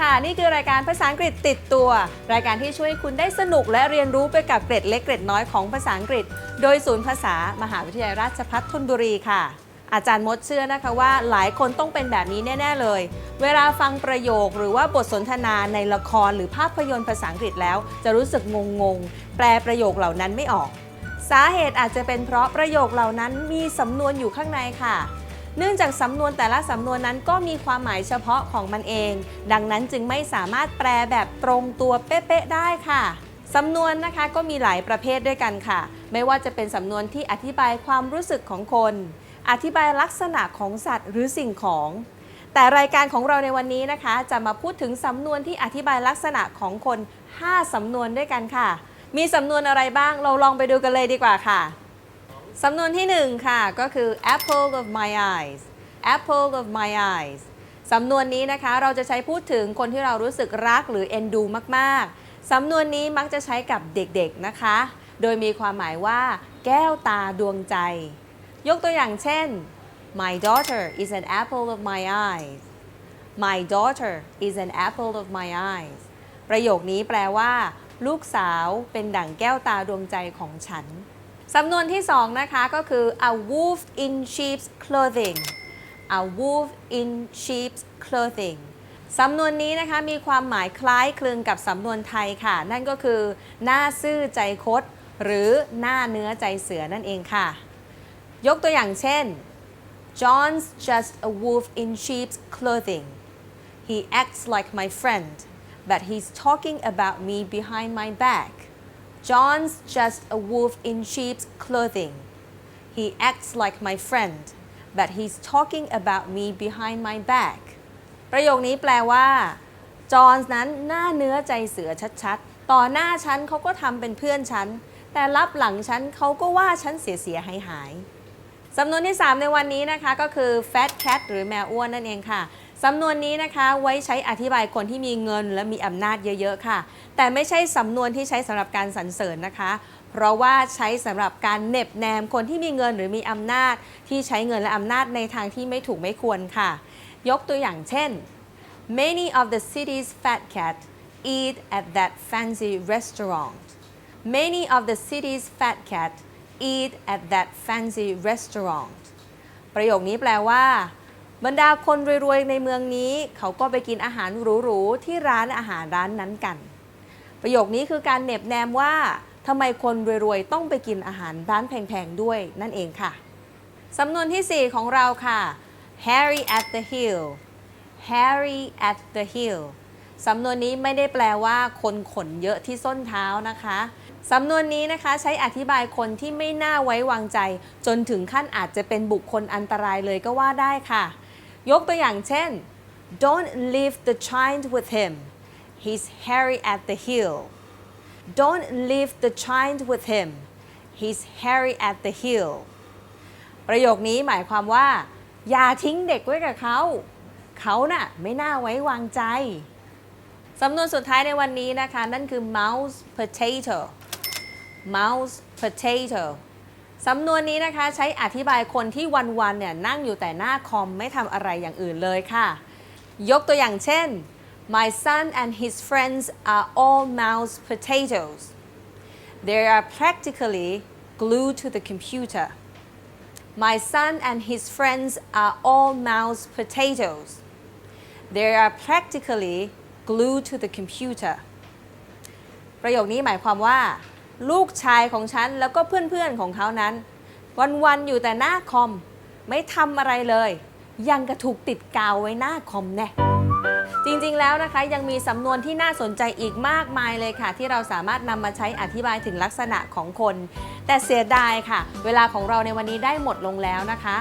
ค่ะ นี่คือรายการภาษาอังกฤษติดตัว รายการที่ช่วยให้คุณได้สนุกและเรียนรู้ไปกับเกร็ดเล็กเกร็ดน้อยของภาษาอังกฤษ โดยศูนย์ภาษามหาวิทยาลัยราชภัฏธนบุรีค่ะ อาจารย์มดเชื่อนะคะว่าหลายคนต้องเป็นแบบนี้แน่ ๆ เลย เวลาฟังประโยคหรือว่าบทสนทนาในละครหรือภาพยนตร์ภาษาอังกฤษแล้ว จะรู้สึกงงๆ แปลประโยคเหล่านั้นไม่ออก สาเหตุอาจจะเป็นเพราะประโยคเหล่านั้นมีสำนวนอยู่ข้างในค่ะ เนื่องจากสำนวนแต่ละสำนวนนั้นก็มีความหมายเฉพาะของมันเอง ดังนั้นจึงไม่สามารถแปลแบบตรงตัวเป๊ะๆได้ค่ะสำนวนนะคะก็มีหลายประเภทด้วยกันค่ะ ไม่ว่าจะเป็นสำนวนที่อธิบายความรู้สึกของคน อธิบายลักษณะของสัตว์หรือสิ่งของ แต่รายการของเราในวันนี้นะคะ จะมาพูดถึงสำนวนที่อธิบายลักษณะของคน 5สำนวนด้วยกันค่ะ มีสำนวนอะไรบ้างเราลองไปดูกันเลยดีกว่าค่ะ สำนวนที่หนึ่งค่ะ ก็คือ apple of my eyes apple of my eyes สำนวนนี้นะคะเราจะใช้พูดถึงคนที่เรารู้สึกรักหรือเอ็นดูมากๆ สำนวนนี้มักจะใช้กับเด็กๆนะคะ โดยมีความหมายว่า แก้วตาดวงใจ ยกตัวอย่างเช่น my daughter is an apple of my eyes my daughter is an apple of my eyes ประโยคนี้แปลว่า ลูกสาวเป็นดั่งแก้วตาดวงใจของฉัน สำนวนที่สองนะคะก็คือ a wolf in sheep's clothing a wolf in sheep's clothing สำนวนนี้นะคะมีความหมายคล้ายคลึงกับสำนวนไทยค่ะ นั่นก็คือ หน้าซื่อใจคดหรือหน้าเนื้อใจเสือนั่นเองค่ะ ยกตัวอย่างเช่น John's just a wolf in sheep's clothing he acts like my friend but he's talking about me behind my back John's just a wolf in sheep's clothing. He acts like my friend, but he's talking about me behind my back. ประโยคนี้แปลว่า จอห์นนั้นหน้าเนื้อใจเสือชัดๆ ต่อหน้าฉันเขาก็ทำเป็นเพื่อนฉัน แต่รับหลังฉันเขาก็ว่าฉันเสียๆหายๆสำนวนที่ 3 ในวันนี้นะคะก็คือ fat cat หรือแมวอ้วนนั่นเองค่ะ สำนวนนี้นะคะไว้ใช้อธิบายคนที่มีเงินและมีอำนาจเยอะๆค่ะ แต่ไม่ใช่สำนวนที่ใช้สำหรับการสรรเสริญนะคะ เพราะว่าใช้สำหรับการเน็บแนมคนที่มีเงินหรือมีอำนาจ ที่ใช้เงินและอำนาจในทางที่ไม่ถูกไม่ควรค่ะ ยกตัวอย่างเช่น many of the city's fat cat eat at that fancy restaurant many of the city's fat cat eat at that fancy restaurant ประโยคนี้แปลว่า บรรดาคนรวยๆในเมืองนี้ เขาก็ไปกินอาหารหรูๆที่ร้านอาหารร้านนั้นกัน ประโยคนี้คือการเหน็บแนมว่าทำไมคนรวยๆต้องไปกินอาหารร้านแพงๆด้วยนั่นเองค่ะ สำนวนที่ 4 ของเราค่ะ Harry at the hill Harry at the hill สำนวนนี้ไม่ได้แปลว่าคนขนเยอะที่ส้นเท้านะคะ สำนวนนี้นะคะใช้อธิบายคนที่ไม่น่าไว้วางใจ จนถึงขั้นอาจจะเป็นบุคคลอันตรายเลยก็ว่าได้ค่ะ ยกตัวอย่างเช่น Don't leave the child with him he's Harry at the hill Don't leave the child with him he's Harry at the hill ประโยคนี้หมายความว่า อย่าทิ้งเด็กไว้กับเขา เขาน่ะไม่น่าไว้วางใจ สำนวนสุดท้ายในวันนี้นะคะ นั่นคือ mouse potato mouse potato สำนวนนี้นะคะใช้อธิบายคนที่วันๆเนี่ยนั่งอยู่แต่หน้าคอมไม่ทำอะไรอย่างอื่นเลยค่ะ ยกตัวอย่างเช่น My son and his friends are all mouse potatoes they are practically glued to the computer My son and his friends are all mouse potatoes they are practically glued to the computer ประโยคนี้หมายความว่า ลูกชายของฉันแล้วก็เพื่อนๆของเขานั้น วันๆอยู่แต่หน้าคอม ไม่ทำอะไรเลย ยังกระถูกติดกาวไว้หน้าคอมแน่จริงๆแล้วนะคะยังมีสำนวนที่น่าสนใจอีกมากมายเลยค่ะ ที่เราสามารถนำมาใช้อธิบายถึงลักษณะของคน แต่เสียดายค่ะ เวลาของเราในวันนี้ได้หมดลงแล้วนะคะ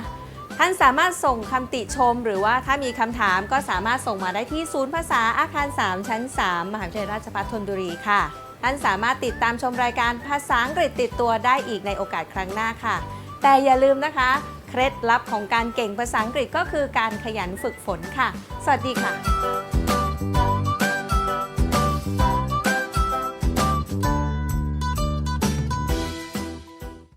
ท่านสามารถส่งคำติชม หรือว่าถ้ามีคำถามก็สามารถส่งมาได้ที่ศูนย์ภาษาอาคาร 3 ชั้น 3 มหาวิทยาลัยราชภัฏธนบุรีค่ะ ท่านสามารถติดตามชมรายการภาษาอังกฤษติดตัวได้อีกในโอกาสครั้งหน้าค่ะ แต่อย่าลืมนะคะ เคล็ดลับของการเก่งภาษาอังกฤษก็คือการขยันฝึกฝนค่ะ สวัสดีค่ะ